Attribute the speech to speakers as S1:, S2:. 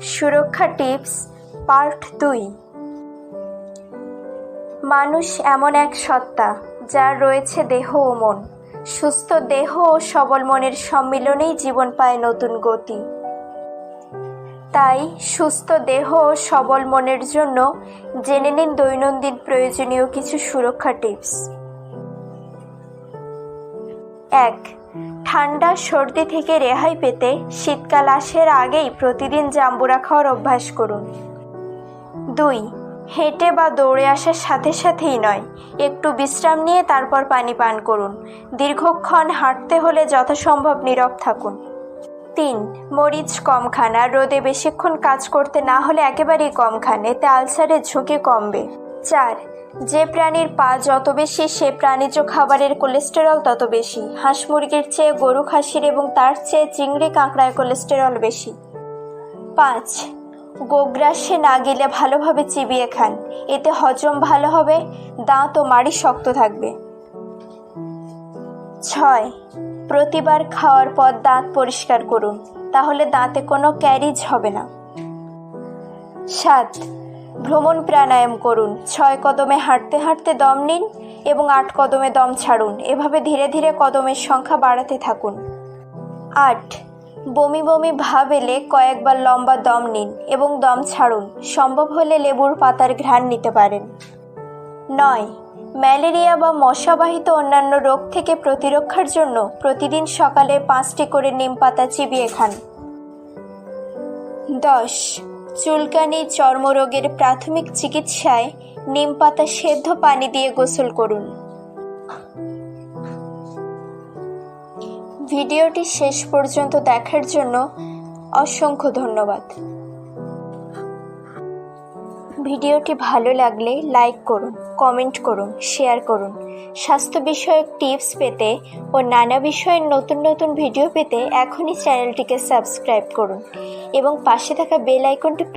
S1: সুরক্ষা tips, part দুই। মানুষ এমন এক সত্তা, যার রয়েছে দেহ ও মন। সুস্থ দেহ ও সবল মনের সম্মিলনেই জীবন পায় নতুন গতি। তাই সুস্থ দেহ ও সবল মনের জন্য জেনে নিন দৈনন্দিন প্রয়োজনীয় কিছু সুরক্ষা টিপস। এক ঠান্ডা সর্দি থেকে রেহাই পেতে শীতকাল আসার আগেই প্রতিদিন জাম্বুরা খাওয়ার অভ্যাস করুন। দুই, হেঁটে বা দৌড়ে আসার সাথে সাথেই নয়, একটু বিশ্রাম নিয়ে তারপর পানি পান করুন। দীর্ঘক্ষণ হাঁটতে হলে যথাসম্ভব নীরব থাকুন। তিন, মরিচ কম খান আর রোদে বেশিক্ষণ কাজ করতে না হলে একেবারেই কম খান, এতে আলসারের ঝুঁকি কমবে। চার যে প্রাণীর পা যত বেশি, সে প্রাণীজ খাবারের কোলেস্টেরল তত বেশি। হাঁস মুরগির চেয়ে গরু, খাসির এবং তার চেয়ে চিংড়ি কাঁকড়ায় কোলেস্টেরল বেশি। পাঁচ গোগ্রাসে না গেলে ভালোভাবে চিবিয়ে খান। এতে হজম ভালো হবে, দাঁত ও মাড়ি শক্ত থাকবে। ছয়, প্রতিবার খাওয়ার পর দাঁত পরিষ্কার করুন, তাহলে দাঁতে কোনো ক্যারিজ হবে না। সাত ভ্রমণ প্রাণায়াম করুন। ছয় কদমে হাঁটতে হাঁটতে দম নিন এবং আট কদমে দম ছাড়ুন। এভাবে ধীরে ধীরে কদমের সংখ্যা বাড়াতে থাকুন। আট। বমি বমি ভাব এলে কয়েকবার লম্বা দম নিন এবং দম ছাড়ুন। সম্ভব হলে লেবুর পাতার ঘ্রাণ নিতে পারেন। নয়। ম্যালেরিয়া বা মশাবাহিত অন্যান্য রোগ থেকে প্রতিরক্ষার জন্য প্রতিদিন সকালে পাঁচটি করে নিম পাতা চিবিয়ে খান। দশ। চুলকানি চর্মরোগের প্রাথমিক চিকিৎসায় নিম পাতা সেদ্ধ পানি দিয়ে গোসল করুন। ভিডিওটি শেষ পর্যন্ত দেখার জন্য অসংখ্য ধন্যবাদ। ভিডিওটি ভালো লাগলে লাইক করুন, কমেন্ট করুন, শেয়ার করুন। স্বাস্থ্য বিষয়ক টিপস পেতে ও নানা বিষয়ের নতুন নতুন ভিডিও পেতে এখনই চ্যানেলটিকে সাবস্ক্রাইব করুন এবং পাশে থাকা বেল আইকনটি